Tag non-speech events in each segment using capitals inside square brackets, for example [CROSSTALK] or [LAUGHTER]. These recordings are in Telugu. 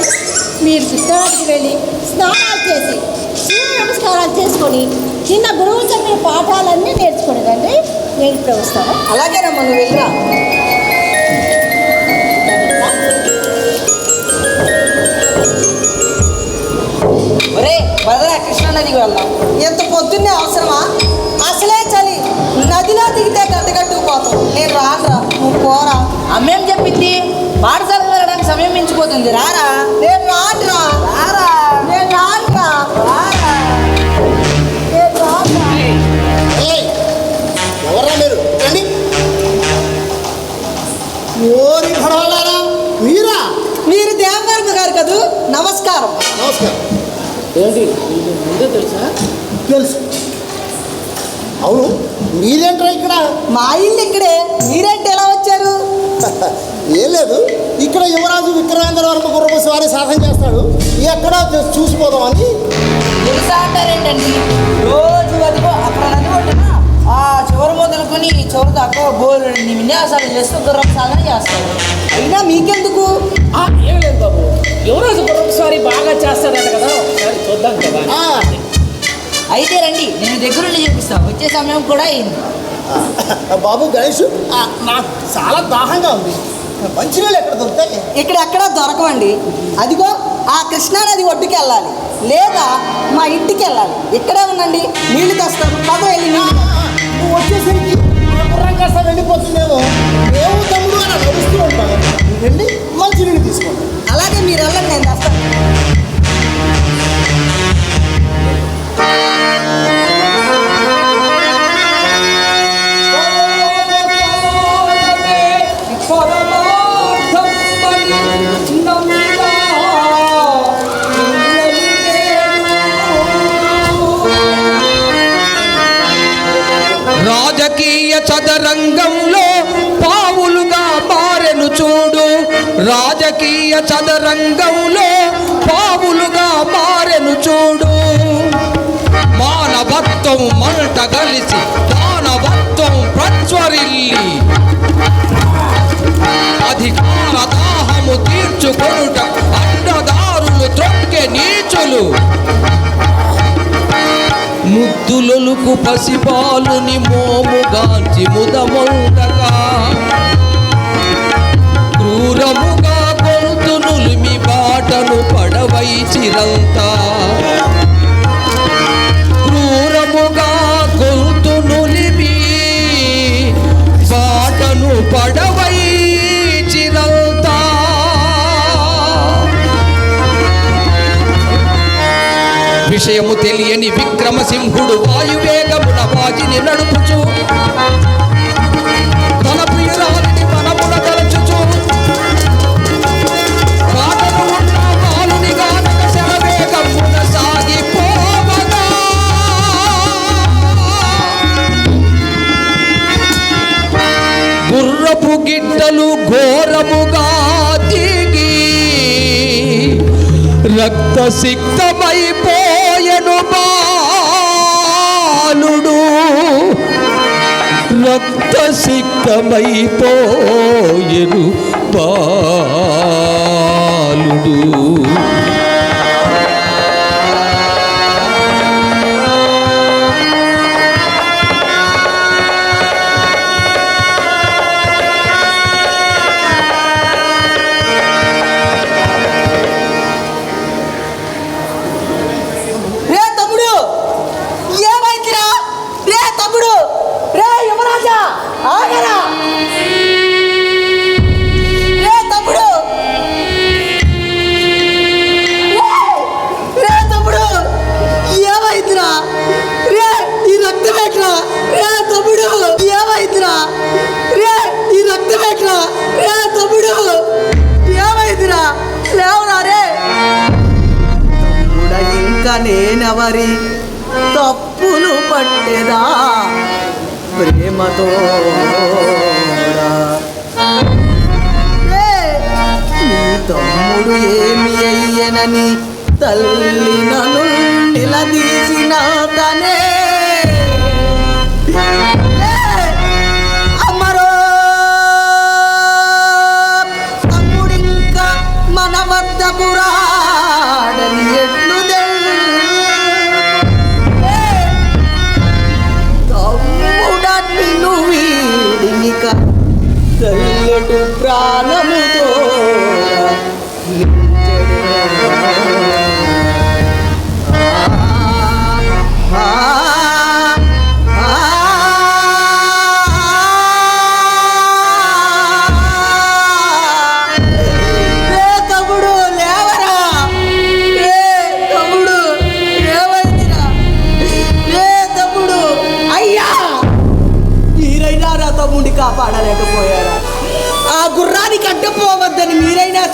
కృష్ణానదికి వెళ్ళి స్నానాలు చేసి సూర్య నమస్కారాలు చేసుకొని చిన్న గురువు చెప్పిన పాఠాలన్నీ నేర్చుకునేదండి నేను ఇప్పుడు వస్తాను. అలాగేనమ్మా నువ్వు వెళ్ళిరా. ఒరే వదరా కృష్ణానదికి వెళ్దాం. ఎంత పొద్దున్నే అవసరమా? అసలే చలి. నదిలో దిగితే గడ్డగట్టుకుపోతాం నేను రానురా నువ్వు పోరా. అమ్మేం చెప్పింది? పాఠశాలకు వెళ్ళడానికి సమయం మించిపోతుంది. రారా. నమస్కారం. ఏంటి ముందే తెలుసా? తెలుసు. అవును మీరేంట్రా ఇక్కడ? మా ఇల్లు ఇక్కడే. మీరేంటి ఎలా వచ్చారు? [LAUGHS] ఏం లేదు ఇక్కడ యువరాజు విక్రమేంద్ర వర్మ గుర్రపు స్వారీ సాధన చేస్తాడు. ఎక్కడో చూసిపోదామని. తెలుసా అంటారేంటండి రోజు అదిగో అక్కడ నది ఒడ్డున ఆ చివరి మొదలుకొని చివరి దాకా బోరు విన్యాసాలు చేస్తూ గుర్రం సాధన చేస్తారు అయినా మీకెందుకు? ఆ, ఏం లేదు బాబు. యువరాజు ఒకసారి బాగా చేస్తాడట కదా. ఒకసారి చూద్దాం కదా. అయితే రండి నేను దగ్గరుండి చూపిస్తా. వచ్చే సమయం కూడా అయింది. బాబు గణేష్ ఆ, నాకు చాలా దాహంగా ఉంది. మంచినీళ్ళు ఎక్కడ దొరుకుతాయి? ఇక్కడ ఎక్కడా దొరకవండి. అదిగో ఆ కృష్ణానది ఒడ్డుకి వెళ్ళాలి. లేదా మా ఇంటికి వెళ్ళాలి. ఇక్కడే ఉండండి. నీళ్ళు తెస్తాను. పద వెళ్ళి నీళ్ళు నువ్వు వచ్చేసరికి ఆ గుర్రం కాస్త వెళ్ళిపోతుందేమో. వెళ్ళి మంచినీళ్ళు తీసుకోండి. అలాగే మీరు వెళ్ళండి నేను తెస్తాను రాజకీయ చదరంగంలో రాజకీయ చదరంగంలో పావులుగా మారెను చూడు. మానవత్వం మంట కలిసి మానవత్వం ప్రజ్వరిల్లి. అధికార దాహము తీర్చుకొనుట అండదారులు త్రొక్కె నీచులు. ముద్దులొలుకు పసిపాలుని మోముగాంచి ముదమౌటగా క్రూరముగా నులిమి బాటను పడవై చిరంతా. క్రూరముగా గొంతు నులిమి బాటను పడవై చిరంతా. విషయము తెలియని విక్రమసింహుడు వాయువేగమున వాజిని నడుపుచు రక్తసిక్తమైపోయెను బాలుడు. రక్తసిక్తమైపోయెను బాలుడు. నేనెవరి తప్పులు పట్టేదా? ప్రేమతో తమ్ముడు ఏమి అయ్యనని తల్లి నన్ను నిలదీసిన తనే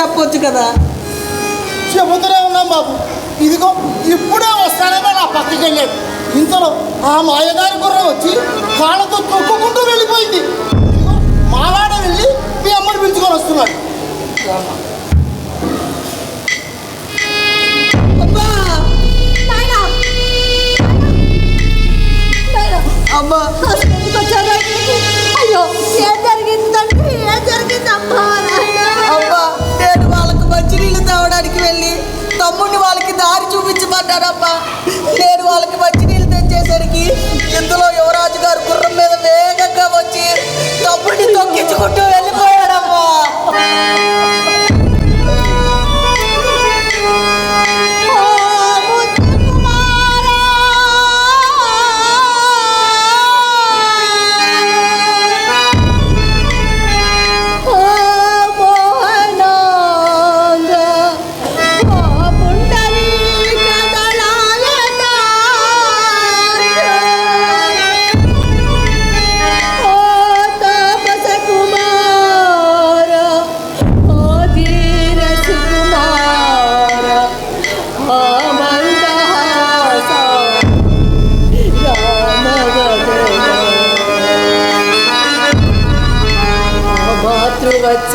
చెప్పొచ్చు కదా. చెబుతూనే ఉన్నాం బాబు. ఇదిగో ఇప్పుడే వస్తానేమో నా పక్కకి వెళ్ళాడు ఇంతలో ఆ మాయగారి గుర్రం వచ్చి కాళ్ళతో తొక్కుకుంటూ ada apa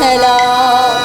খেলা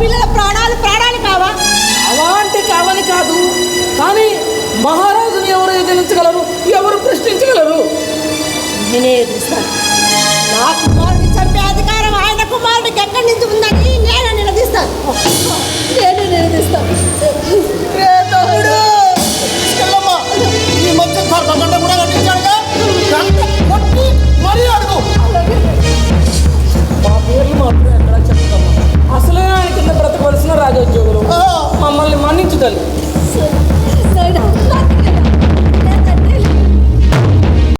పిల్లల ప్రాణాలు ప్రాణాలు కావా? అలాంటి కావని కాదు. కానీ మహారాజుని ఎవరు ఎదిరించగలరు? ఎవరు ప్రశ్నించగలరు? నేనే ఎదిరిస్తాను. నా కుమారుని చంపే అధికారం ఆయన కుమారుడికి ఎక్కడి నుంచి ఉందని నేను నిలదీస్తాను. నేను నిలదీస్తాను.